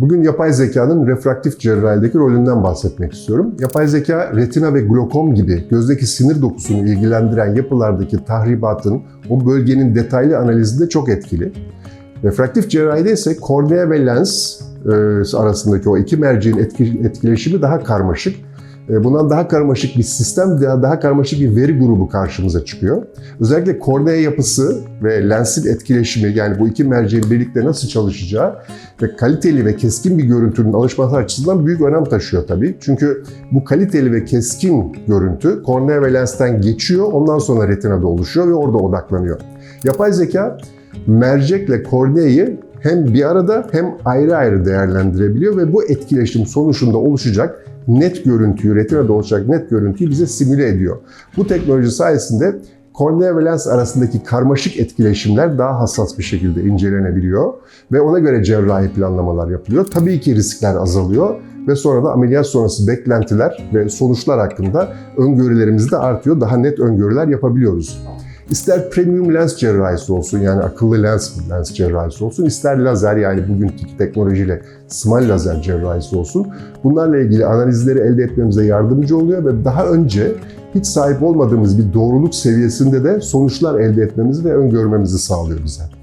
Bugün yapay zekanın refraktif cerrahideki rolünden bahsetmek istiyorum. Yapay zeka retina ve glokom gibi gözdeki sinir dokusunu ilgilendiren yapılardaki tahribatın o bölgenin detaylı analizinde çok etkili. Refraktif cerrahide ise kornea ve lens e, arasındaki o iki merceğin etki- etkileşimi daha karmaşık. E, Bundan daha karmaşık bir sistem, daha, daha karmaşık bir veri grubu karşımıza çıkıyor. Özellikle kornea yapısı ve lensin etkileşimi yani bu iki merceğin birlikte nasıl çalışacağı ve kaliteli ve keskin bir görüntünün alışması açısından büyük önem taşıyor tabii. Çünkü bu kaliteli ve keskin görüntü kornea ve lensten geçiyor, ondan sonra retinada oluşuyor ve orada odaklanıyor. Yapay zeka mercekle korneayı hem bir arada hem ayrı ayrı değerlendirebiliyor ve bu etkileşim sonucunda oluşacak net görüntüyü, retinada olacak net görüntüyü bize simüle ediyor. Bu teknoloji sayesinde kornea ve lens arasındaki karmaşık etkileşimler daha hassas bir şekilde incelenebiliyor ve ona göre cerrahi planlamalar yapılıyor. Tabii ki riskler azalıyor ve sonra da ameliyat sonrası beklentiler ve sonuçlar hakkında öngörülerimiz de artıyor. Daha net öngörüler yapabiliyoruz. İster premium lens cerrahisi olsun yani akıllı lens lens cerrahisi olsun, ister lazer yani bugünkü teknolojiyle small lazer cerrahisi olsun. Bunlarla ilgili analizleri elde etmemize yardımcı oluyor ve daha önce hiç sahip olmadığımız bir doğruluk seviyesinde de sonuçlar elde etmemizi ve öngörmemizi sağlıyor bize.